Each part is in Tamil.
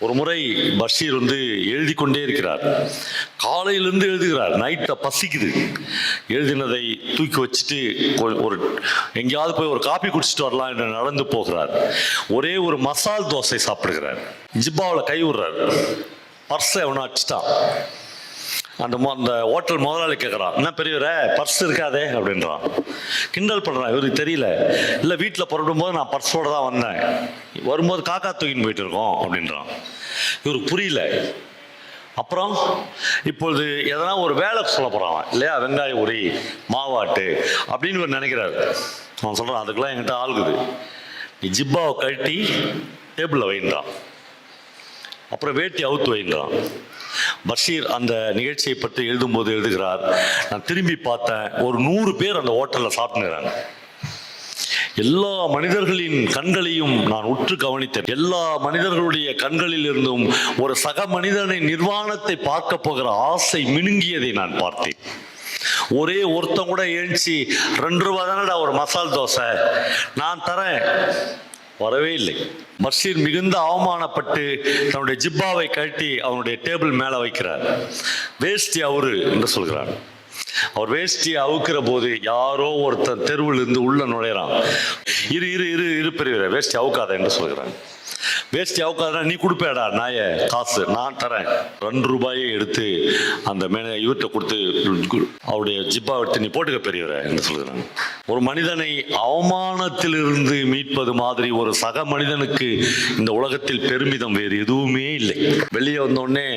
ஒரு முறை பஷீர் வந்து எழுதி கொண்டே இருக்கிறார். காலையிலிருந்து எழுதுகிறார். நைட்டை பசிக்குது. எழுதினதை தூக்கி வச்சுட்டு ஒரு எங்கேயாவது போய் ஒரு காப்பி குடிச்சிட்டு வரலாம் என்று நடந்து போகிறார். ஒரே ஒரு மசால் தோசை சாப்பிடுகிறார். ஜிப்பாவில் கை விடுறார். பர்ஸை அவனை அடிச்சிட்டான். அந்த அந்த ஹோட்டல் முதலாளி கேட்குறான் என்ன பெரியவரே பர்ஸ் இருக்காதே அப்படின்றான். கிண்டல் பண்ணுறான் இவருக்கு தெரியல. இல்லை வீட்டில் புறப்படும் போது நான் பர்ஸோட தான் வந்தேன். வரும்போது காக்கா தூக்கின்னு போயிட்டு இருக்கோம் அப்படின்றான். இவருக்கு புரியல. அப்புறம் இப்பொழுது எதனா ஒரு வேலை சொல்ல போகிறான் இல்லையா வெங்காய உரி மாவாட்டு அப்படின்னு இவர் நினைக்கிறாரு. அவன் சொல்கிறான் அதுக்கெல்லாம் என்கிட்ட ஆளுகுது நீ ஜிப்பாவை கழட்டி டேபிளில் வைன்றான். அப்புறம் வேட்டி அவுத்து வைன்றான். பஷீர் அந்த நிகழ்ச்சியை பற்றி எழுதும்போது எழுதுகிறார் நான் திரும்பி பார்த்தேன் ஒரு நூறு பேர் அந்த ஹோட்டலில் சாப்பிட்டுங்கிறாங்க எல்லா மனிதர்களின் கண்களையும் நான் உற்று கவனித்தேன். எல்லா மனிதர்களுடைய கண்களில் இருந்தும் ஒரு சக மனிதனை நிர்வாணத்தை பார்க்க போகிற ஆசை மினுங்கியதை நான் பார்த்தேன். ஒரே ஒருத்தன் கூட எழுச்சி ரெண்டு ரூபா தானடா ஒரு மசால் தோசை நான் தரேன். வரவே இல்லை. மர்ஷீர் மிகுந்த அவமானப்பட்டு தன்னுடைய ஜிப்பாவை கட்டி அவனுடைய டேபிள் மேலே வைக்கிறார். வேஷ்டி அவரு என்று சொல்கிறார். அவர் வேஷ்டியை அவுக்கிற போது யாரோ ஒருத்தன் தெருவில் இருந்து உள்ள நுழையிறான். இரு இரு இரு இரு பெரியவரே வேஷ்டி அவுக்காத என்று சொல்கிறாங்க. வேஷ்டி அவுக்காதனா நீ கொடுப்பேடா நாய காசு நான் தரேன். ரெண்டு ரூபாயை எடுத்து அந்த மேன இவர்கிட்ட கொடுத்து அவருடைய ஜிப்பா எடுத்து நீ போட்டுக்க பெரியவர என்று சொல்கிறாங்க. ஒரு மனிதனை அவமானத்திலிருந்து மீட்பது மாதிரி ஒரு சக மனிதனுக்கு இந்த உலகத்தில் பெருமிதம் வேறு எதுவுமே இல்லை. வெளியே வந்தோடனே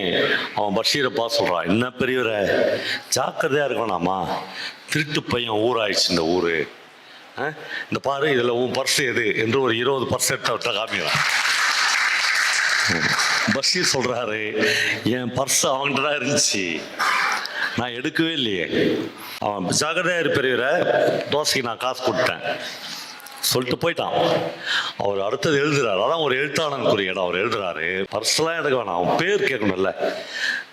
அவன் பஷீரப்பா சொல்றான் என்ன பெரியவரே ஜாக்கிரதையா இருக்கணும்னாமா திருட்டு பையன் ஊராயிடுச்சு இந்த ஊரு. ஆ? இந்த பாரு இதில் உன் பர்ஸ் எது? என்று ஒரு இருபது பர்ஸ் எடுத்து அவர்கிட்ட காமிக்கிறான். பஷீர் சொல்கிறாரு என் பர்ஸ் அவன்கிட்ட தான் இருந்துச்சு. நான் எடுக்கவே இல்லையே. அவன் ஜாகிரதையாக இரு பெரியவரை. தோசைக்கு நான் காசு கொடுத்தேன். சொல்லிட்டு போயிட்டான். அவர் அடுத்தது எழுதுறாரு. அதான் ஒரு எழுத்தாளன் குறியீடு அவர் எழுதுறாரு. பர்சனலாக எடுக்க வேணாம். அவன் பேர் கேட்கணும்ல.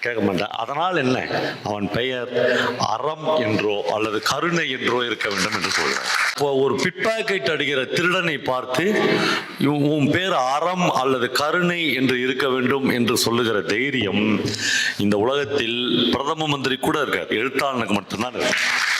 கேட்க மாட்டேன். அதனால் என்ன? அவன் பெயர் அறம் என்றோ அல்லது கருணை என்றோ இருக்க வேண்டும் என்று சொல்கிறார் இப்போ ஒரு பிட்பாக்கெட் அடிக்கிற திருடனை பார்த்து உன் பேர் அறம் அல்லது கருணை என்று இருக்க வேண்டும் என்று சொல்லுகிற தைரியம் இந்த உலகத்தில் பிரதம மந்திரி கூட இருக்கார். எழுத்தாளனுக்கு மட்டும்தான் இருக்கு.